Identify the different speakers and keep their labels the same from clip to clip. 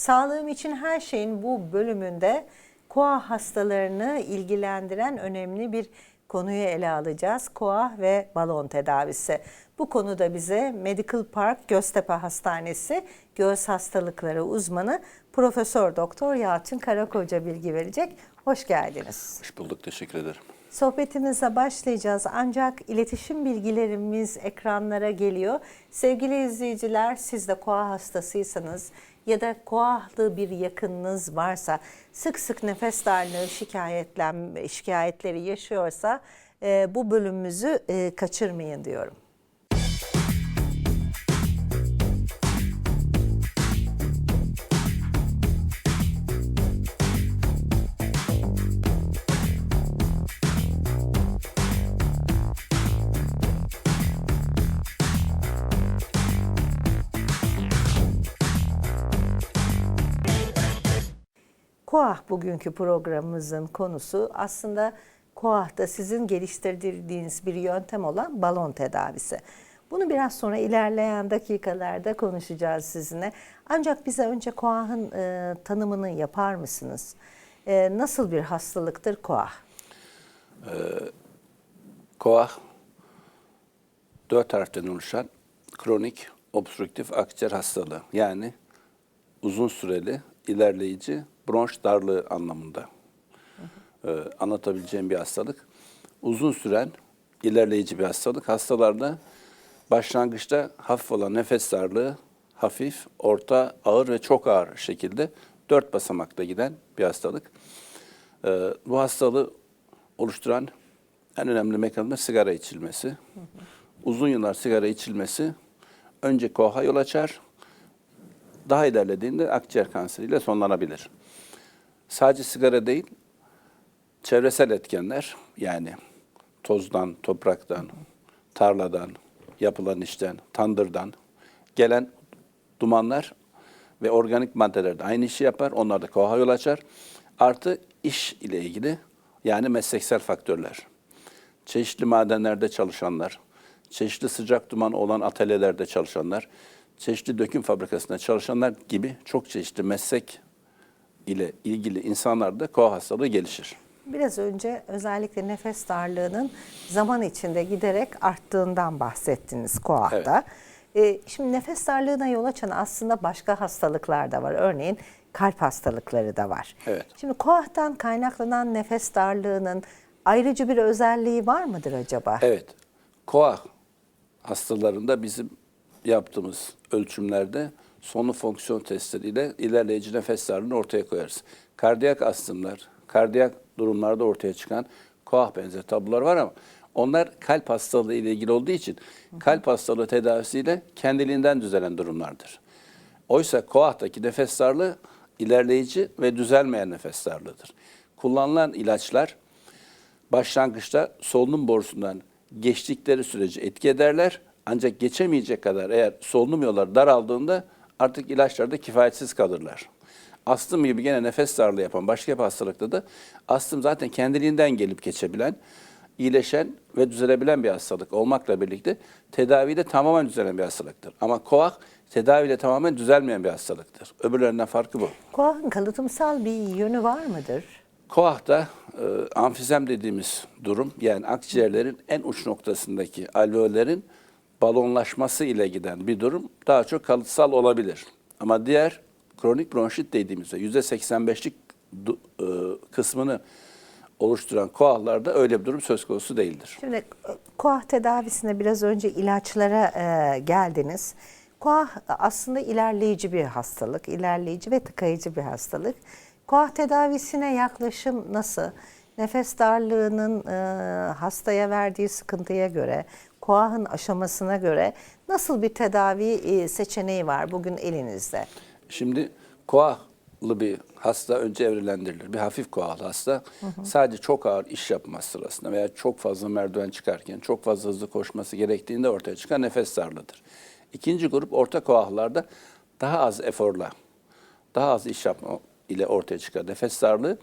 Speaker 1: Sağlığım için her şeyin bu bölümünde koa hastalarını ilgilendiren önemli bir konuyu ele alacağız. Koa ve balon tedavisi. Bu konuda bize Medical Park Göztepe Hastanesi göğüs hastalıkları uzmanı Profesör Doktor Yalçın Karakoca bilgi verecek. Hoş geldiniz.
Speaker 2: Hoş bulduk, teşekkür ederim.
Speaker 1: Sohbetimize başlayacağız ancak iletişim bilgilerimiz ekranlara geliyor. Sevgili izleyiciler siz de koa hastasıysanız ya da koahlı bir yakınınız varsa sık sık nefes darlığı şikayetlen, şikayetleri yaşıyorsa e, bu bölümümüzü e, kaçırmayın diyorum. Koah bugünkü programımızın konusu aslında Koah'ta sizin geliştirdiğiniz bir yöntem olan balon tedavisi. Bunu biraz sonra ilerleyen dakikalarda konuşacağız sizinle. Ancak bize önce Koah'ın e, tanımını yapar mısınız? E, nasıl bir hastalıktır Koah?
Speaker 2: KOAH, dört harften oluşan kronik obstrüktif akciğer hastalığı. Yani uzun süreli, ilerleyici bronş darlığı anlamında ee, anlatabileceğim bir hastalık. Uzun süren, ilerleyici bir hastalık. Hastalarda başlangıçta hafif olan nefes darlığı, hafif, orta, ağır ve çok ağır şekilde dört basamakta giden bir hastalık. Ee, bu hastalığı oluşturan en önemli mekanizma sigara içilmesi. Uzun yıllar sigara içilmesi önce koha yol açar, daha ilerlediğinde akciğer kanseriyle sonlanabilir. Sadece sigara değil, çevresel etkenler yani tozdan, topraktan, tarladan, yapılan işten, tandırdan gelen dumanlar ve organik maddeler de aynı işi yapar. Onlar da koha yol açar. Artı iş ile ilgili yani mesleksel faktörler. Çeşitli madenlerde çalışanlar, çeşitli sıcak duman olan atölyelerde çalışanlar, çeşitli döküm fabrikasında çalışanlar gibi çok çeşitli meslek ile ilgili insanlarda koa hastalığı gelişir.
Speaker 1: Biraz önce özellikle nefes darlığının zaman içinde giderek arttığından bahsettiniz koahta. Ee, şimdi nefes darlığına yol açan aslında başka hastalıklar da var. Örneğin kalp hastalıkları da var.
Speaker 2: Evet.
Speaker 1: Şimdi koahtan kaynaklanan nefes darlığının ayrıcı bir özelliği var mıdır acaba?
Speaker 2: Evet, koa hastalarında bizim yaptığımız ölçümlerde sonu fonksiyon testleriyle ilerleyici nefes darlığını ortaya koyarız. Kardiyak astımlar, kardiyak durumlarda ortaya çıkan koah benzer tablolar var ama onlar kalp hastalığı ile ilgili olduğu için kalp hastalığı tedavisiyle kendiliğinden düzelen durumlardır. Oysa koahtaki nefes darlığı ilerleyici ve düzelmeyen nefes darlığıdır. Kullanılan ilaçlar başlangıçta solunum borusundan geçtikleri sürece etki ederler. Ancak geçemeyecek kadar eğer solunum yolları daraldığında artık ilaçlarda kifayetsiz kalırlar. Astım gibi gene nefes darlığı yapan başka bir hastalıkta da astım zaten kendiliğinden gelip geçebilen, iyileşen ve düzelebilen bir hastalık olmakla birlikte tedavide tamamen düzelen bir hastalıktır. Ama koak tedaviyle tamamen düzelmeyen bir hastalıktır. Öbürlerinden farkı bu.
Speaker 1: Koahın kalıtımsal bir yönü var mıdır?
Speaker 2: Koah'ta e, amfizem dediğimiz durum yani akciğerlerin en uç noktasındaki alveollerin balonlaşması ile giden bir durum daha çok kalıtsal olabilir. Ama diğer kronik bronşit dediğimizde %85'lik du- e, kısmını oluşturan koahlarda öyle bir durum söz konusu değildir.
Speaker 1: Şimdi e, koah tedavisine biraz önce ilaçlara e, geldiniz. Koah aslında ilerleyici bir hastalık, ilerleyici ve tıkayıcı bir hastalık. Koah tedavisine yaklaşım nasıl? Nefes darlığının e, hastaya verdiği sıkıntıya göre, koahın aşamasına göre nasıl bir tedavi e, seçeneği var bugün elinizde?
Speaker 2: Şimdi koahlı bir hasta önce evrelendirilir. Bir hafif koahlı hasta sadece çok ağır iş yapması sırasında veya çok fazla merdiven çıkarken, çok fazla hızlı koşması gerektiğinde ortaya çıkan nefes darlığıdır. İkinci grup orta koahlarda daha az eforla, daha az iş yapma ile ortaya çıkan nefes darlığı.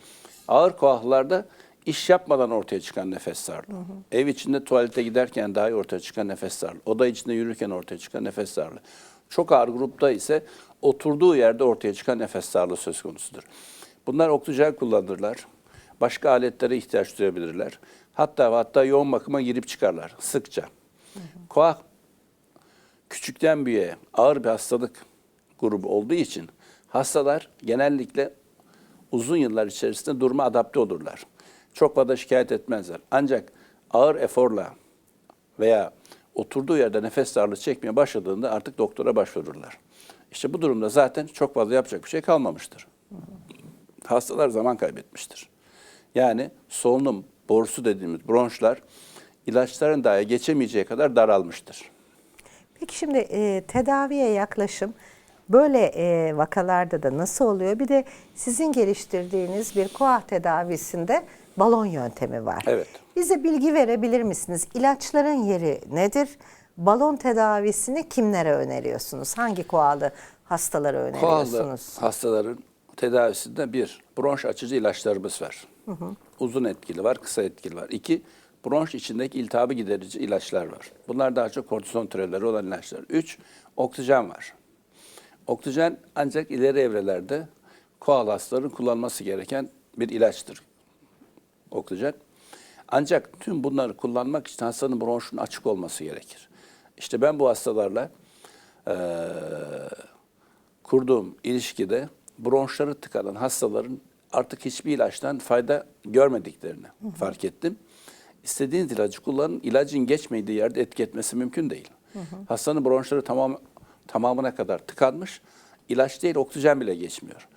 Speaker 2: Ağır koahlarda iş yapmadan ortaya çıkan nefes darlığı. Ev içinde tuvalete giderken dahi ortaya çıkan nefes darlığı. Oda içinde yürürken ortaya çıkan nefes darlığı. Çok ağır grupta ise oturduğu yerde ortaya çıkan nefes darlığı söz konusudur. Bunlar oksijen kullanırlar. Başka aletlere ihtiyaç duyabilirler. Hatta hatta yoğun bakıma girip çıkarlar sıkça. Koah küçükten büyüğe ağır bir hastalık grubu olduğu için hastalar genellikle uzun yıllar içerisinde duruma adapte olurlar. Çok fazla şikayet etmezler. Ancak ağır eforla veya oturduğu yerde nefes darlığı çekmeye başladığında artık doktora başvururlar. İşte bu durumda zaten çok fazla yapacak bir şey kalmamıştır. Hastalar zaman kaybetmiştir. Yani solunum borusu dediğimiz bronşlar ilaçların dahi geçemeyeceği kadar daralmıştır.
Speaker 1: Peki şimdi e, tedaviye yaklaşım böyle e, vakalarda da nasıl oluyor? Bir de sizin geliştirdiğiniz bir koah tedavisinde balon yöntemi var.
Speaker 2: Evet.
Speaker 1: Bize bilgi verebilir misiniz? İlaçların yeri nedir? Balon tedavisini kimlere öneriyorsunuz? Hangi koalı hastalara
Speaker 2: Koalı
Speaker 1: öneriyorsunuz?
Speaker 2: hastaların tedavisinde bir, bronş açıcı ilaçlarımız var. Uzun etkili var, kısa etkili var. İki, bronş içindeki iltihabı giderici ilaçlar var. Bunlar daha çok kortizon türevleri olan ilaçlar. Üç, oksijen var. Oksijen ancak ileri evrelerde koal hastaların kullanması gereken bir ilaçtır. Oksijen. Ancak tüm bunları kullanmak için hastanın bronşunun açık olması gerekir. İşte ben bu hastalarla eee kurduğum ilişkide bronşları tıkanan hastaların artık hiçbir ilaçtan fayda görmediklerini fark ettim. İstediğiniz ilacı kullanın, ilacın geçmediği yerde etki etmesi mümkün değil. Hastanın bronşları tamam tamamına kadar tıkanmış, ilaç değil oksijen bile geçmiyor.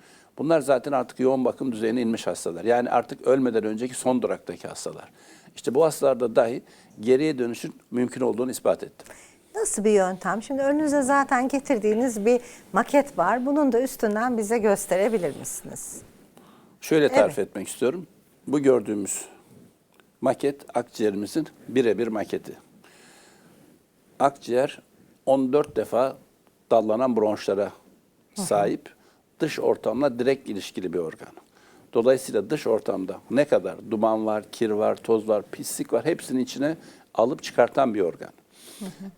Speaker 2: Bunlar zaten artık yoğun bakım düzeyine inmiş hastalar. Yani artık ölmeden önceki son duraktaki hastalar. İşte bu hastalarda dahi geriye dönüşün mümkün olduğunu ispat ettim.
Speaker 1: Nasıl bir yöntem? Şimdi önünüze zaten getirdiğiniz bir maket var. Bunun da üstünden bize gösterebilir misiniz?
Speaker 2: Şöyle tarif
Speaker 1: Evet.
Speaker 2: etmek istiyorum. Bu gördüğümüz maket akciğerimizin birebir maketi. Akciğer 14 defa dallanan bronşlara sahip dış ortamla direkt ilişkili bir organ. Dolayısıyla dış ortamda ne kadar duman var, kir var, toz var, pislik var hepsini içine alıp çıkartan bir organ.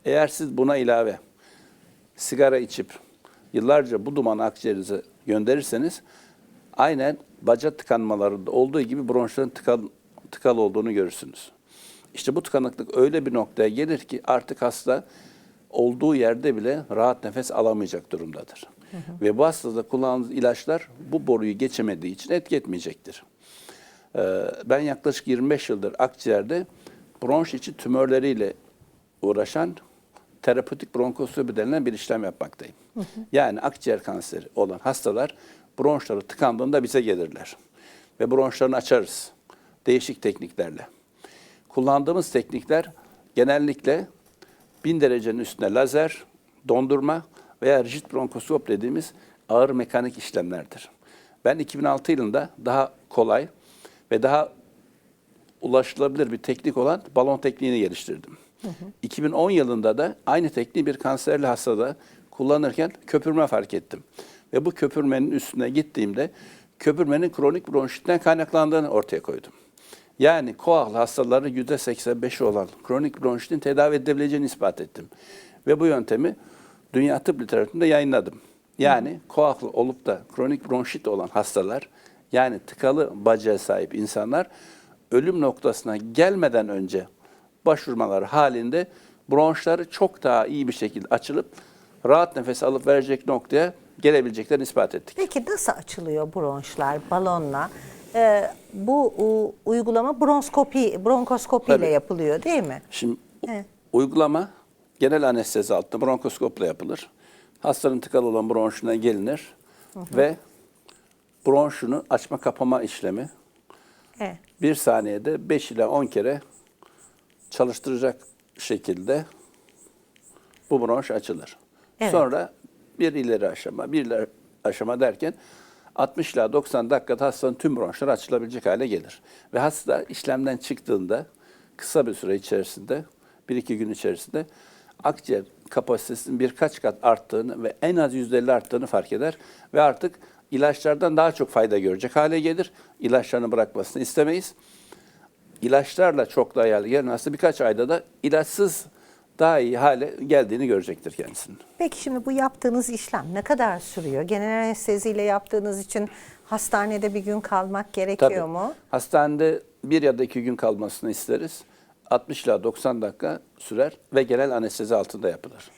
Speaker 2: Eğer siz buna ilave sigara içip yıllarca bu dumanı akciğerinize gönderirseniz aynen baca tıkanmalarında olduğu gibi bronşların tıkal, tıkalı olduğunu görürsünüz. İşte bu tıkanıklık öyle bir noktaya gelir ki artık hasta olduğu yerde bile rahat nefes alamayacak durumdadır. Ve bu hastada kullandığınız ilaçlar bu boruyu geçemediği için etki etmeyecektir. Ee, ben yaklaşık 25 yıldır akciğerde bronş içi tümörleriyle uğraşan terapötik bronkoskopi denilen bir işlem yapmaktayım. Yani akciğer kanseri olan hastalar bronşları tıkandığında bize gelirler. Ve bronşlarını açarız değişik tekniklerle. Kullandığımız teknikler genellikle 1000 derecenin üstünde lazer, dondurma veya rigid bronkoskop dediğimiz ağır mekanik işlemlerdir. Ben 2006 yılında daha kolay ve daha ulaşılabilir bir teknik olan balon tekniğini geliştirdim. 2010 yılında da aynı tekniği bir kanserli hastada kullanırken köpürme fark ettim. Ve bu köpürmenin üstüne gittiğimde köpürmenin kronik bronşitten kaynaklandığını ortaya koydum. Yani koal hastaları %85'i olan kronik bronşitin tedavi edilebileceğini ispat ettim. Ve bu yöntemi dünya tıp literatüründe yayınladım. Yani koaklı olup da kronik bronşit olan hastalar yani tıkalı bacağa sahip insanlar ölüm noktasına gelmeden önce başvurmaları halinde bronşları çok daha iyi bir şekilde açılıp rahat nefes alıp verecek noktaya gelebileceklerini ispat ettik.
Speaker 1: Peki nasıl açılıyor bronşlar balonla? Ee, bu u, uygulama bronskopi, bronkoskopi ile yapılıyor değil mi?
Speaker 2: Şimdi
Speaker 1: Evet.
Speaker 2: uygulama genel anestezi altında bronkoskopla yapılır. Hastanın tıkalı olan bronşuna gelinir ve bronşunu açma kapama işlemi
Speaker 1: Evet.
Speaker 2: bir saniyede 5 ila 10 kere çalıştıracak şekilde bu bronş açılır.
Speaker 1: Evet.
Speaker 2: Sonra bir ileri aşama, bir ileri aşama derken 60 ila 90 dakikada hastanın tüm bronşları açılabilecek hale gelir. Ve hasta işlemden çıktığında kısa bir süre içerisinde, 1-2 gün içerisinde akciğer kapasitesinin birkaç kat arttığını ve en az %50 arttığını fark eder ve artık ilaçlardan daha çok fayda görecek hale gelir. İlaçlarını bırakmasını istemeyiz ilaçlarla çok daha yerli gelen hasta birkaç ayda da ilaçsız daha iyi hale geldiğini görecektir kendisinin.
Speaker 1: Peki şimdi bu yaptığınız işlem ne kadar sürüyor? Genel anesteziyle yaptığınız için hastanede bir gün kalmak gerekiyor
Speaker 2: Tabii.
Speaker 1: mu?
Speaker 2: Hastanede bir ya da iki gün kalmasını isteriz. 60 ila 90 dakika sürer ve genel anestezi altında yapılır.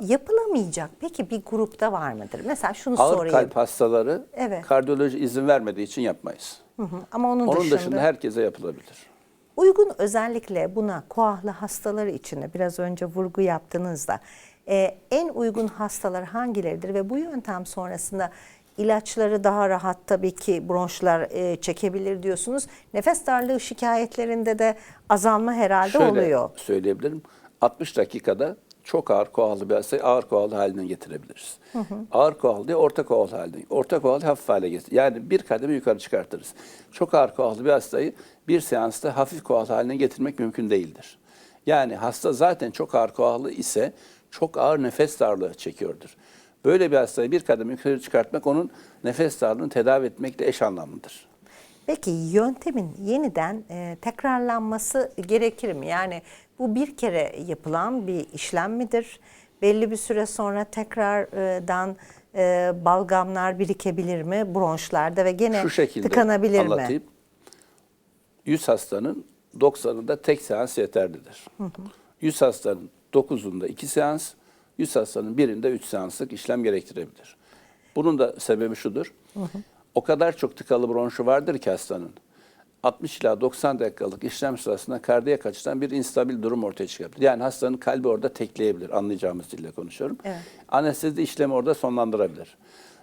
Speaker 1: Yapılamayacak peki bir grupta var mıdır? Mesela şunu
Speaker 2: Ağır
Speaker 1: sorayım.
Speaker 2: kalp hastaları
Speaker 1: Evet.
Speaker 2: kardiyoloji izin vermediği için yapmayız.
Speaker 1: Hı hı. Ama onun,
Speaker 2: Onun
Speaker 1: dışında,
Speaker 2: dışında herkese yapılabilir.
Speaker 1: uygun özellikle buna koahlı hastaları için de biraz önce vurgu yaptığınızda e, en uygun hastalar hangileridir ve bu yöntem sonrasında ilaçları daha rahat tabii ki bronşlar e, çekebilir diyorsunuz. Nefes darlığı şikayetlerinde de azalma herhalde
Speaker 2: Şöyle
Speaker 1: oluyor.
Speaker 2: söyleyebilirim. 60 dakikada çok ağır koahlı bir hastayı ağır koahlı haline getirebiliriz. Ağır koahlı değil, orta koahlı haline. Orta koahlı hafif hale getir. Yani bir kademe yukarı çıkartırız. Çok ağır koahlı bir hastayı bir seansta hafif koahlı haline getirmek mümkün değildir. Yani hasta zaten çok ağır koahlı ise çok ağır nefes darlığı çekiyordur. Böyle bir hastayı bir kademe yukarı çıkartmak onun nefes darlığını tedavi etmekle eş anlamlıdır.
Speaker 1: Peki yöntemin yeniden e, tekrarlanması gerekir mi? Yani bu bir kere yapılan bir işlem midir? Belli bir süre sonra tekrardan e, balgamlar birikebilir mi bronşlarda ve gene
Speaker 2: Şu şekilde
Speaker 1: tıkanabilir
Speaker 2: anlatayım.
Speaker 1: mi?
Speaker 2: 100 hastanın 90'ında tek seans yeterlidir. 100 hastanın 9'unda 2 seans, 100 hastanın birinde 3 seanslık işlem gerektirebilir. Bunun da sebebi şudur. O kadar çok tıkalı bronşu vardır ki hastanın. 60 ila 90 dakikalık işlem sırasında kardiyak açıdan bir instabil durum ortaya çıkabilir. Yani hastanın kalbi orada tekleyebilir. Anlayacağımız dille konuşuyorum.
Speaker 1: Evet.
Speaker 2: Anestezi işlemi orada sonlandırabilir.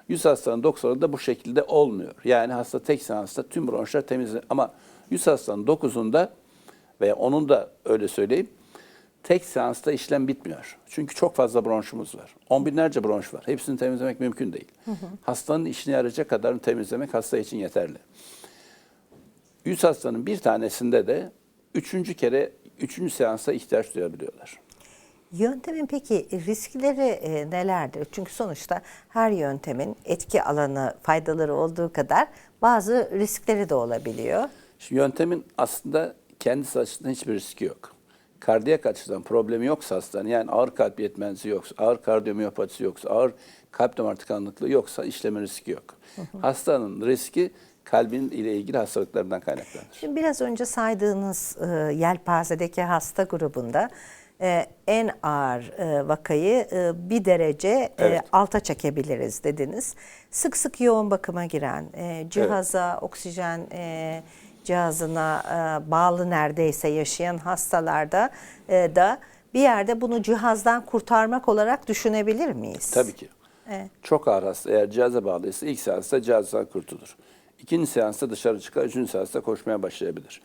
Speaker 2: 100 hastanın 90'ında bu şekilde olmuyor. Yani hasta tek seansta tüm bronşlar temizlenir. Ama 100 hastanın 9'unda veya onun da öyle söyleyeyim tek seansta işlem bitmiyor. Çünkü çok fazla bronşumuz var. On binlerce bronş var. Hepsini temizlemek mümkün değil. Hastanın işine yarayacak kadarını temizlemek hasta için yeterli. 100 hastanın bir tanesinde de üçüncü kere, üçüncü seansa ihtiyaç duyabiliyorlar.
Speaker 1: Yöntemin peki riskleri e, nelerdir? Çünkü sonuçta her yöntemin etki alanı, faydaları olduğu kadar bazı riskleri de olabiliyor.
Speaker 2: Şimdi yöntemin aslında kendisi açısından hiçbir riski yok. Kardiyak açıdan problemi yoksa hastanın yani ağır kalp yetmezliği yoksa, ağır kardiyomiyopatisi yoksa, ağır kalp damar tıkanıklığı yoksa işleme riski yok. Hastanın riski kalbin ile ilgili hastalıklarından kaynaklanır.
Speaker 1: Şimdi biraz önce saydığınız e, yelpazedeki hasta grubunda e, en ağır e, vakayı e, bir derece e,
Speaker 2: Evet.
Speaker 1: alta çekebiliriz dediniz. Sık sık yoğun bakıma giren, e, cihaza, oksijen e, cihazına e, bağlı neredeyse yaşayan hastalarda e, da bir yerde bunu cihazdan kurtarmak olarak düşünebilir miyiz?
Speaker 2: Tabii ki.
Speaker 1: Evet.
Speaker 2: Çok ağır hasta eğer cihaza bağlıysa ilk seansta cihazdan kurtulur. İkinci seansta dışarı çıkar, üçüncü seansta koşmaya başlayabilir.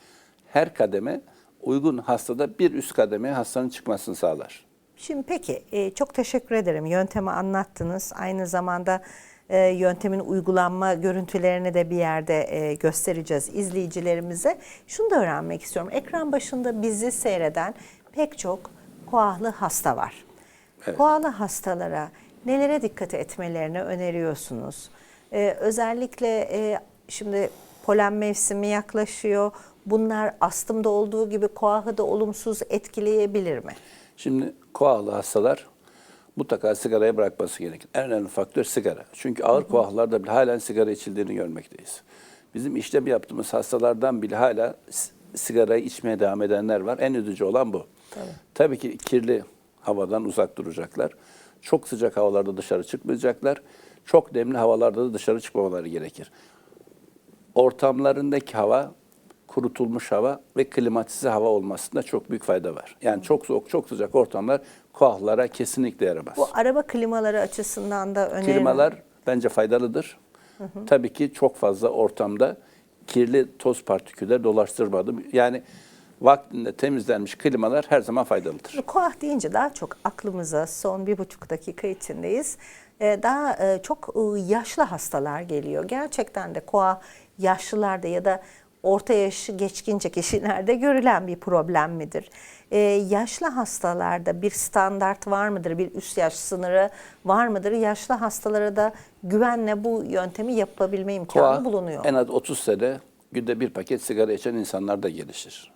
Speaker 2: Her kademe uygun hastada bir üst kademeye hastanın çıkmasını sağlar.
Speaker 1: Şimdi peki e, çok teşekkür ederim. Yöntemi anlattınız. Aynı zamanda e, yöntemin uygulanma görüntülerini de bir yerde e, göstereceğiz izleyicilerimize. Şunu da öğrenmek istiyorum. Ekran başında bizi seyreden pek çok koahlı hasta var.
Speaker 2: Evet.
Speaker 1: Koahlı hastalara nelere dikkat etmelerini öneriyorsunuz? E, özellikle e, şimdi polen mevsimi yaklaşıyor. Bunlar astımda olduğu gibi koahı da olumsuz etkileyebilir mi?
Speaker 2: Şimdi koahlı hastalar mutlaka sigarayı bırakması gerekir. En önemli faktör sigara. Çünkü ağır koahlarda bile halen sigara içildiğini görmekteyiz. Bizim işlem yaptığımız hastalardan bile hala sigarayı içmeye devam edenler var. En üzücü olan bu. Tabii ki kirli havadan uzak duracaklar. Çok sıcak havalarda dışarı çıkmayacaklar. Çok nemli havalarda da dışarı çıkmamaları gerekir. Ortamlarındaki hava kurutulmuş hava ve klimatize hava olmasında çok büyük fayda var. Yani çok soğuk, çok sıcak ortamlar koahlara kesinlikle yaramaz.
Speaker 1: Bu araba klimaları açısından da önemli.
Speaker 2: Klimalar bence faydalıdır. Tabii ki çok fazla ortamda kirli toz partiküller dolaştırmadım. Yani vaktinde temizlenmiş klimalar her zaman faydalıdır.
Speaker 1: Koah deyince daha çok aklımıza son bir buçuk dakika içindeyiz. Ee, Daha e, çok e, yaşlı hastalar geliyor. Gerçekten de koah yaşlılarda ya da orta yaşı geçkince kişilerde görülen bir problem midir? Ee, yaşlı hastalarda bir standart var mıdır? Bir üst yaş sınırı var mıdır? Yaşlı hastalara da güvenle bu yöntemi yapabilme imkanı
Speaker 2: Koa
Speaker 1: bulunuyor.
Speaker 2: en az 30 sene günde bir paket sigara içen insanlar da gelişir.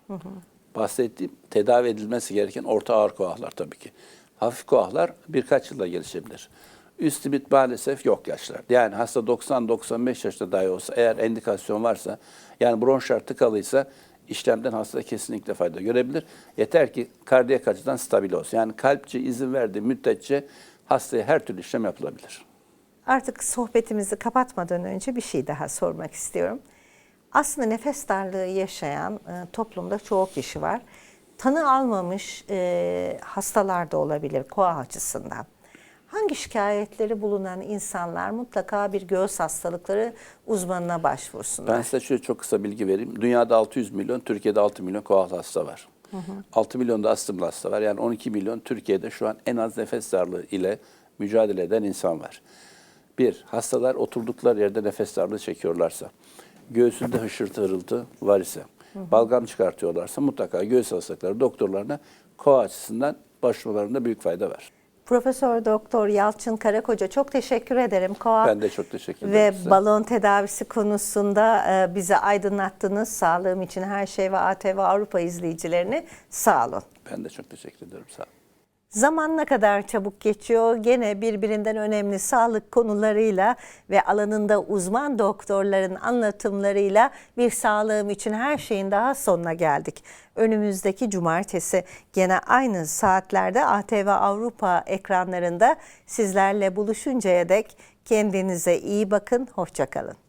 Speaker 2: bahsettiğim tedavi edilmesi gereken orta ağır koahlar tabii ki. Hafif koahlar birkaç yılda gelişebilir. Üst limit maalesef yok yaşlar. Yani hasta 90-95 yaşında dahi olsa eğer endikasyon varsa yani bronşlar tıkalıysa işlemden hasta kesinlikle fayda görebilir. Yeter ki kardiyak açıdan stabil olsun. Yani kalpçi izin verdiği müddetçe hastaya her türlü işlem yapılabilir.
Speaker 1: Artık sohbetimizi kapatmadan önce bir şey daha sormak istiyorum. Aslında nefes darlığı yaşayan e, toplumda çoğu kişi var. Tanı almamış e, hastalar da olabilir koa açısından. Hangi şikayetleri bulunan insanlar mutlaka bir göğüs hastalıkları uzmanına başvursunlar.
Speaker 2: Ben size şöyle çok kısa bilgi vereyim. Dünyada 600 milyon, Türkiye'de 6 milyon koahlı hasta var. 6 milyon da astımlı hasta var. Yani 12 milyon Türkiye'de şu an en az nefes darlığı ile mücadele eden insan var. Bir, hastalar oturdukları yerde nefes darlığı çekiyorlarsa, göğsünde hışırtı hırıltı var ise, balgam çıkartıyorlarsa mutlaka göğüs hastalıkları doktorlarına koa açısından başvurmalarında büyük fayda var.
Speaker 1: Profesör Doktor Yalçın Karakoca çok teşekkür ederim. Koa
Speaker 2: Ben de çok teşekkür ederim
Speaker 1: ve
Speaker 2: size.
Speaker 1: balon tedavisi konusunda e, bizi aydınlattınız. Sağlığım için her şey ve ATV Avrupa izleyicilerini sağ olun.
Speaker 2: Ben de çok teşekkür ederim. Sağ olun.
Speaker 1: Zaman ne kadar çabuk geçiyor. Gene birbirinden önemli sağlık konularıyla ve alanında uzman doktorların anlatımlarıyla bir sağlığım için her şeyin daha sonuna geldik. Önümüzdeki cumartesi gene aynı saatlerde ATV Avrupa ekranlarında sizlerle buluşuncaya dek kendinize iyi bakın, hoşçakalın.